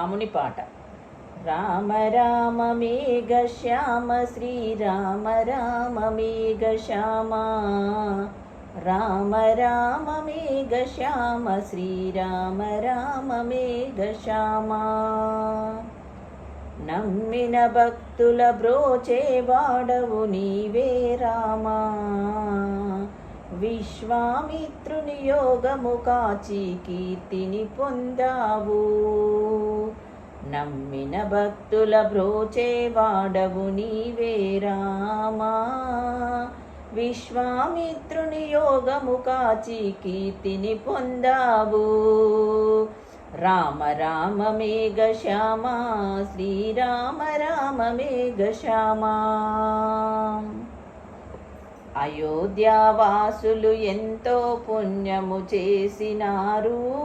రాముని పాట. రామ రామ మేఘ శ్యామ శ్రీరామ రామ మేఘ శ్యామ. రామ రామ మేఘ శ్యామ శ్రీరామ రామ మేఘ శ్యామ. నమ్మిన భక్తుల బ్రోచే వాడవు నీవే రామా. విశ్వామిత్రుని యోగము కాచి కీర్తిని పొందావు. నమ్మిన భక్తుల బ్రోచే వాడవు నీవే రామా. విశ్వామిత్రుని యోగము కాచి కీర్తిని పొందావు. రామ రామ మేఘ శ్యామా శ్రీరామ రామ మేఘ శ్యామా. అయోధ్యావాసులు ఎంతో పుణ్యము చేసినారు.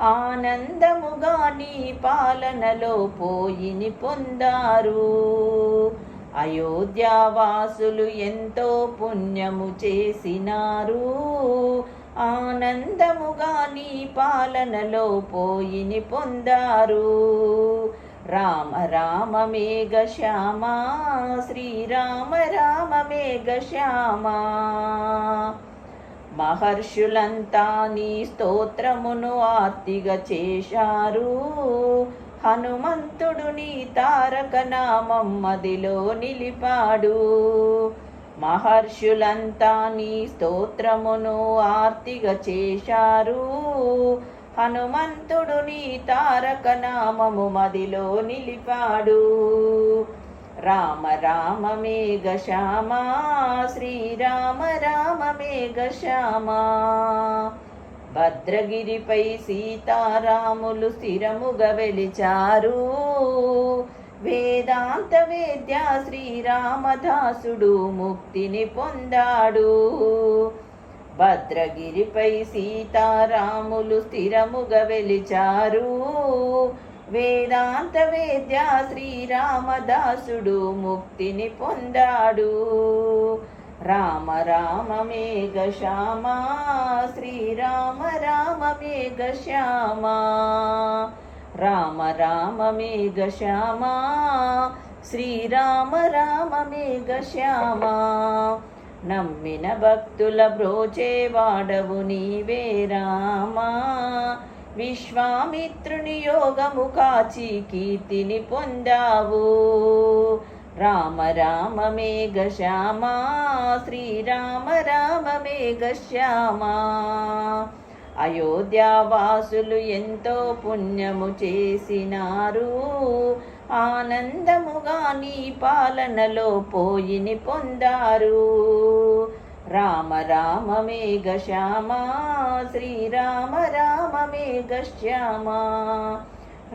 ఆనందముగా నీ పాలనలో పోయిని పొందారు. అయోధ్యావాసులు ఎంతో పుణ్యము చేసినారు. ఆనందముగా నీ పాలనలో పోయిని పొందారు. రామ రామ మేఘ శ్యామ శ్రీరామ రామ మేఘ శ్యామ. మహర్షులంతా నీ స్తోత్రమును ఆర్తిగా చేశారు. హనుమంతుడు నీ తారక నామం మదిలో నిలిపాడు. మహర్షులంతా నీ స్తోత్రమును ఆర్తిగా చేశారు. హనుమంతుడు నీ తారక నామము మదిలో నిలిపాడు. రామ రామ మేఘ శ్యామ శ్రీరామ రామ మేఘ శ్యామ. భద్రగిరిపై సీతారాములు స్థిరముగా వెలిచారు. వేదాంత వేద్య శ్రీరామదాసుడు ముక్తిని పొందాడు. భద్రగిరిపై సీతారాములు స్థిరముగా వెలిచారు. వేదాంత వేద్య శ్రీరామదాసుడు ముక్తిని పొందాడు. రామ రామ మేఘ శ్యామ శ్రీరామ రామ మేఘ శ్యామ రామ రామ మేఘ శ్యామ శ్రీరామ రామ మేఘ శ్యామ. నమ్మిన భక్తుల బ్రోచే వాడవు నీవే రామా. విశ్వామిత్రుని యోగము కాచి కీర్తిని పొందావు. రామ రామ మేఘ శ్యామా శ్రీరామ రామ మేఘ శ్యామా. అయోధ్యావాసులు ఎంతో పుణ్యము చేసినారు. ఆనందముగా నీ పాలనలో పోయిని పొందారు. రామ రామ మేఘ శ్యామ శ్రీరామ రామ మేఘ శ్యామ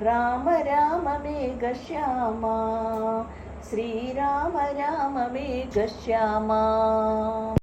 రామ రామ మేఘ శ్యామ శ్రీరామ రామ మేఘ శ్యామ.